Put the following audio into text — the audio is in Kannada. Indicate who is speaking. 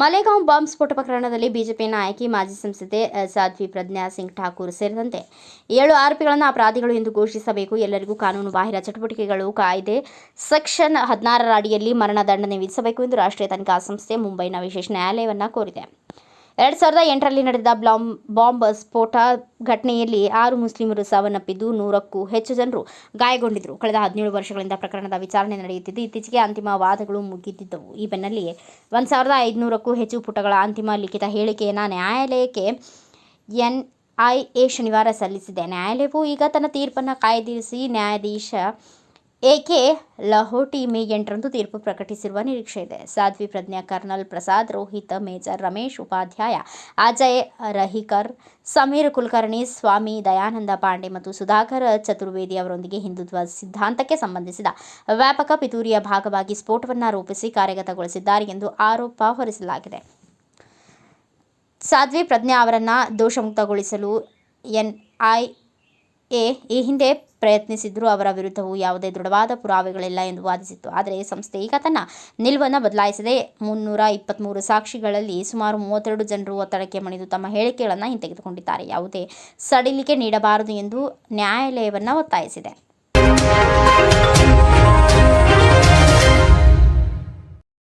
Speaker 1: ಮಲೆಗಾಂವ್ ಬಾಂಬ್ ಸ್ಫೋಟ ಪ್ರಕರಣದಲ್ಲಿ ಬಿಜೆಪಿ ನಾಯಕಿ, ಮಾಜಿ ಸಂಸದೆ ಸಾಧ್ವಿ ಪ್ರಜ್ಞಾ ಸಿಂಗ್ ಠಾಕೂರ್ ಸೇರಿದಂತೆ ಏಳು ಆರೋಪಿಗಳನ್ನು ಅಪರಾಧಿಗಳು ಎಂದು ಘೋಷಿಸಬೇಕು. ಎಲ್ಲರಿಗೂ ಕಾನೂನು ಬಾಹಿರ ಚಟುವಟಿಕೆಗಳು ಕಾಯ್ದೆ ಸೆಕ್ಷನ್ ಹದಿನಾರರ ಅಡಿಯಲ್ಲಿ ಮರಣದಂಡನೆ ವಿಧಿಸಬೇಕು ಎಂದು ರಾಷ್ಟ್ರೀಯ ತನಿಖಾ ಸಂಸ್ಥೆ ಮುಂಬೈನ ವಿಶೇಷ ನ್ಯಾಯಾಲಯವನ್ನು ಕೋರಿದೆ. ಎರಡ್ ಸಾವಿರದ ಎಂಟರಲ್ಲಿ ನಡೆದ ಬ್ಲಾಮ್ ಬಾಂಬ್ ಸ್ಫೋಟ ಘಟನೆಯಲ್ಲಿ ಆರು ಮುಸ್ಲಿಮರು ಸಾವನ್ನಪ್ಪಿದ್ದು ನೂರಕ್ಕೂ ಹೆಚ್ಚು ಜನರು ಗಾಯಗೊಂಡಿದ್ದರು. ಕಳೆದ ಹದಿನೇಳು ವರ್ಷಗಳಿಂದ ಪ್ರಕರಣದ ವಿಚಾರಣೆ ನಡೆಯುತ್ತಿದ್ದು, ಇತ್ತೀಚೆಗೆ ಅಂತಿಮ ವಾದಗಳು ಮುಗಿದಿದ್ದವು. ಈ ಬೆನ್ನಲ್ಲಿಯೇ ಒಂದು ಸಾವಿರದ ಐದುನೂರಕ್ಕೂ ಹೆಚ್ಚು ಪುಟಗಳ ಅಂತಿಮ ಲಿಖಿತ ಹೇಳಿಕೆಯನ್ನು ನ್ಯಾಯಾಲಯಕ್ಕೆ ಎನ್ ಐ ಎ ಶನಿವಾರ ಸಲ್ಲಿಸಿದೆ. ನ್ಯಾಯಾಲಯವು ಈಗ ತನ್ನ ತೀರ್ಪನ್ನು ಕಾಯ್ದಿರಿಸಿ ನ್ಯಾಯಾಧೀಶ ಎ ಕೆ ಲಹೋಟಿ ಮೇ ಎಂಟರಂದು ತೀರ್ಪು ಪ್ರಕಟಿಸಿರುವ ನಿರೀಕ್ಷೆ ಇದೆ. ಸಾಧ್ವಿ ಪ್ರಜ್ಞಾ, ಕರ್ನಲ್ ಪ್ರಸಾದ್, ರೋಹಿತ್, ಮೇಜರ್ ರಮೇಶ್, ಉಪಾಧ್ಯಾಯ, ಅಜಯ್, ರಹಿಕರ್, ಸಮೀರ್ ಕುಲಕರ್ಣಿ, ಸ್ವಾಮಿ ದಯಾನಂದ ಪಾಂಡೆ ಮತ್ತು ಸುಧಾಕರ್ ಚತುರ್ವೇದಿ ಅವರೊಂದಿಗೆ ಹಿಂದುತ್ವ ಸಿದ್ಧಾಂತಕ್ಕೆ ಸಂಬಂಧಿಸಿದ ವ್ಯಾಪಕ ಪಿತೂರಿಯ ಭಾಗವಾಗಿ ಸ್ಫೋಟವನ್ನು ರೂಪಿಸಿ ಕಾರ್ಯಗತಗೊಳಿಸಿದ್ದಾರೆ ಎಂದು ಆರೋಪ ಹೊರಿಸಲಾಗಿದೆ. ಸಾಧ್ವಿ ಪ್ರಜ್ಞಾ ಅವರನ್ನು ದೋಷಮುಕ್ತಗೊಳಿಸಲು ಎ ಈ ಹಿಂದೆ ಪ್ರಯತ್ನಿಸಿದ್ರೂ ಅವರ ವಿರುದ್ಧವು ಯಾವುದೇ ದೃಢವಾದ ಪುರಾವೆಗಳಿಲ್ಲ ಎಂದು ವಾದಿಸಿತ್ತು. ಆದರೆ ಸಂಸ್ಥೆ ಈಗ ತನ್ನ ನಿಲುವನ್ನು ಬದಲಾಯಿಸಿದೆ. ಮುನ್ನೂರ ಇಪ್ಪತ್ತ್ಮೂರು ಸಾಕ್ಷಿಗಳಲ್ಲಿ ಸುಮಾರು ಮೂವತ್ತೆರಡು ಜನರು ಒತ್ತಡಕ್ಕೆ ಮಣಿದು ತಮ್ಮ ಹೇಳಿಕೆಗಳನ್ನು ಹಿಂತೆಗೆದುಕೊಂಡಿದ್ದಾರೆ. ಯಾವುದೇ ಸಡಿಲಿಕೆ ನೀಡಬಾರದು ಎಂದು ನ್ಯಾಯಾಲಯವನ್ನು ಒತ್ತಾಯಿಸಿದೆ.